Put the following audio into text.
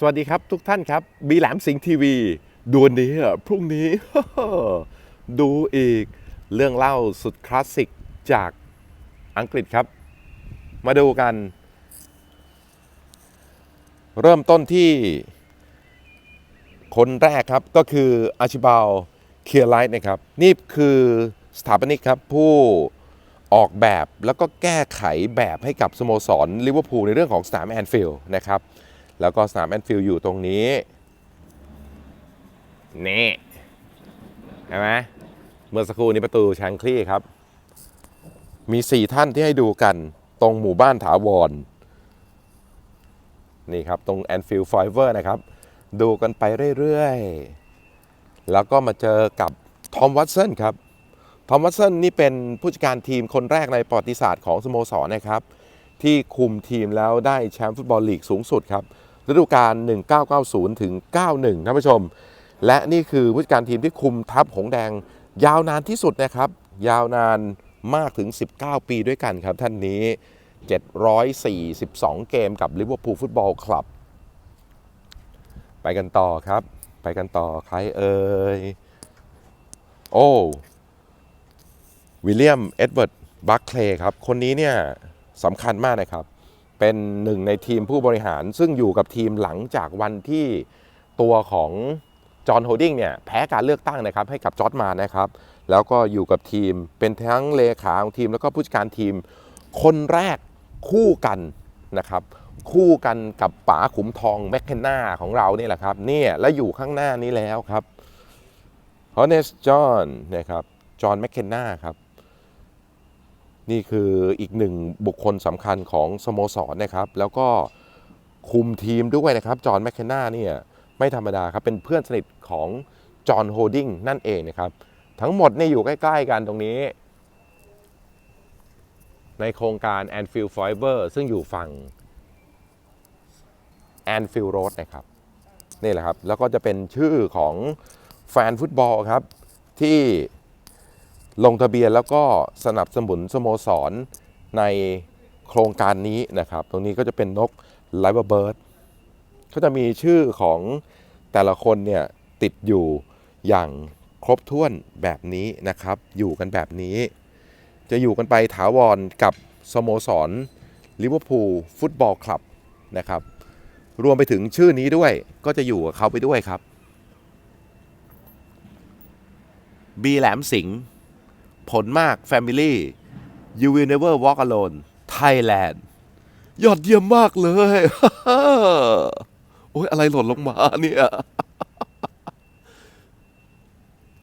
สวัสดีครับทุกท่านครับ บีแหลมสิงห์ทีวีดูวันนี้พรุ่งนี้ ดูอีกเรื่องเล่าสุดคลาสสิกจากอังกฤษครับ มาดูกัน เริ่มต้นที่ คนแรกครับก็คืออาชิบาลเคียร์ไลท์นะครับ นี่คือสถาปนิกครับ ผู้ออกแบบแล้วก็แก้ไขแบบให้กับสโมสรลิเวอร์พูลในเรื่องของสนามแอนฟิลด์นะครับ แล้วก็สนามแอนฟิลด์อยู่ตรงนี้ นี่เห็นไหมเมื่อสักครู่นี้ประตูแชงคลี่ครับ มี 4 ท่านที่ให้ดูกันตรงหมู่บ้านถาวร นี่ครับ ตรงแอนฟิลด์ไฟเวอร์นะครับ ดูกันไปเรื่อย ๆ แล้วก็มาเจอกับทอมวัตสันครับทอมวัตสันนี่เป็นผู้จัดการทีมคนแรกในประวัติศาสตร์ของสโมสรนะครับ ที่คุมทีมแล้วได้แชมป์ฟุตบอลลีกสูงสุดครับ ฤดูกาล 1990 ถึง 91 ท่านผู้ชม และนี่คือผู้จัดการทีมที่คุมทัพหงแดง ยาวนานที่สุดนะครับ ยาวนานมากถึง 19 ปีด้วยกันครับท่านนี้ 742 เกมกับลิเวอร์พูลฟุตบอลคลับ ไปกันต่อครับ ไปกันต่อใครเอ่ย โอ้วิลเลียม เอ็ดเวิร์ดบัคเคลย์ครับ คนนี้เนี่ยสำคัญมากนะครับ เป็นหนึ่งในทีมผู้บริหาร ซึ่งอยู่กับทีมหลังจากวันที่ตัวของจอห์นโฮดดิ้งเนี่ยแพ้การเลือกตั้งนะครับให้กับจอร์ดมานะครับ แล้วก็อยู่กับทีมเป็นทั้งเลขาของทีมแล้วก็ผู้จัดการทีมคนแรกคู่กันนะครับ คู่กันกับป๋าขุมทองแมคเคนนาของเราเนี่แหละครับเนี่ยและอยู่ข้างหน้านี้แล้วครับฮอนเนสจอห์นนะครับจอห์นแมคเคนนาครับ นี่คืออีกหนึ่งบุคคลสำคัญของสโมสรนะครับ แล้วก็คุมทีมด้วยนะครับ จอห์นแมคเคนนาเนี่ยไม่ธรรมดาครับ เป็นเพื่อนสนิทของจอห์นโฮดดิ้งนั่นเองนะครับ ทั้งหมดเนี่ยอยู่ใกล้ ๆ กันตรงนี้ ในโครงการ Anfield Forever ซึ่งอยู่ฝั่ง Anfield Road นะครับ นี่แหละครับ แล้วก็จะเป็นชื่อของแฟนฟุตบอลครับ ที่ ลงทะเบียนแล้วก็สนับสนุนสโมสรในโครงการนี้นะครับ ตรงนี้ก็จะเป็นนกไลเวอร์เบิร์ดก็จะมีชื่อของแต่ละคนเนี่ยติดอยู่อย่างครบถ้วนแบบนี้นะครับ อยู่กันแบบนี้ จะอยู่กันไปถาวรกับสโมสรลิเวอร์พูลฟุตบอลคลับนะครับ รวมไปถึงชื่อนี้ด้วยก็จะอยู่กับเขาไปด้วยครับ บีแหลมสิงห์ ผลมาก Family You will never walk alone Thailand ยอดเยี่ยมมากเลย โอ้ยอะไรหล่นลงมาเนี่ย